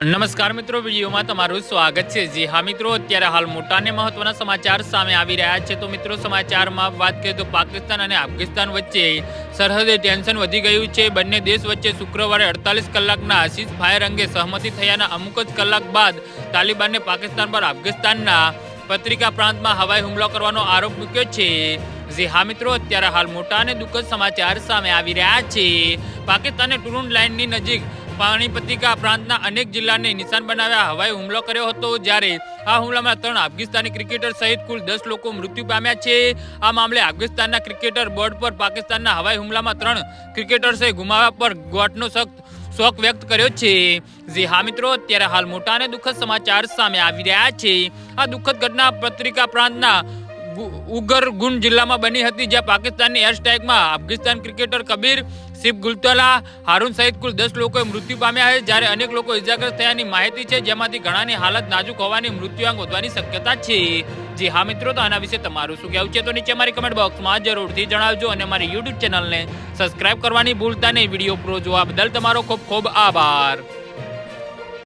નમસ્કાર મિત્રો, વિડીયોમાં તમારું સ્વાગત છે. જી હા મિત્રો, અત્યારે હાલ મોટા અને મહત્વના સમાચાર સામે આવી રહ્યા છે. તો મિત્રો, સમાચારમાં વાત કરીએ તો પાકિસ્તાન અને અફઘાનિસ્તાન વચ્ચે સરહદે ટેન્શન વધી ગયું છે. બંને દેશ વચ્ચે શુક્રવારે અડતાલીસ કલાકના આશીષ ફાયર અંગે સહમતિ થયાના અમુક જ કલાક બાદ તાલિબાનને પાકિસ્તાન પર અફઘાનિસ્તાનના પત્રિકા પ્રાંતમાં હવાઈ હુમલો કરવાનો આરોપ મૂક્યો છે. જી હા મિત્રો, અત્યારે હાલ મોટા અને દુઃખદ સમાચાર સામે આવી રહ્યા છે. પાકિસ્તાને ટુરુન લાઇનની નજીક પાણીપતિકા પ્રાંતના અનેક જિલ્લાને નિશાન બનાવ્યા. હવાઈ હુમલો કર્યો હતો જ્યારે આ હુમલામાં ત્રણ અફઘાનિસ્તાની ક્રિકેટર સહિત કુલ દસ લોકો મૃત્યુ પામ્યા છે. આ મામલે અફઘાનિસ્તાનના ક્રિકેટર બોર્ડ પર પાકિસ્તાનના હવાઈ હુમલામાં ત્રણ ક્રિકેટર્સે ગુમાવ્યા પર ગોટનો સખ્ત શોક વ્યક્ત કર્યો છે. જે હા મિત્રો, અત્યારે હાલ મોટા અને દુઃખદ સમાચાર સામે આવી રહ્યા છે. આ દુઃખદ ઘટના પત્રિકા પ્રાંતના ગુ- ઉગર ગુન જિલ્લામાં બની હતી, જ્યાં પાકિસ્તાનની એર સ્ટ્રાઇકમાં અફઘાનિસ્તાન ક્રિકેટર કબીર સિફ ગુલતલા, હારૂન સહિત કુલ દસ લોકોએ મૃત્યુ પામ્યા છે, જ્યારે અનેક લોકો ઇજાગ્રસ્ત થયાની માહિતી છે, જેમાંથી ઘણાની હાલત નાજુક હોવાની મૃત્યુઆંક વધવાની શક્યતા છે. જી હા મિત્રો, તો આના વિશે તમારું શું કહેવું છે? તો નીચે મારી કમેન્ટ બોક્સમાં જરૂરથી જણાવજો અને મારી યુટ્યુબ ચેનલને સબસ્ક્રાઇબ કરવાની ભૂલતા નહીં. વીડિયો પૂરો જોવા બદલ તમારો ખૂબ ખૂબ આભાર.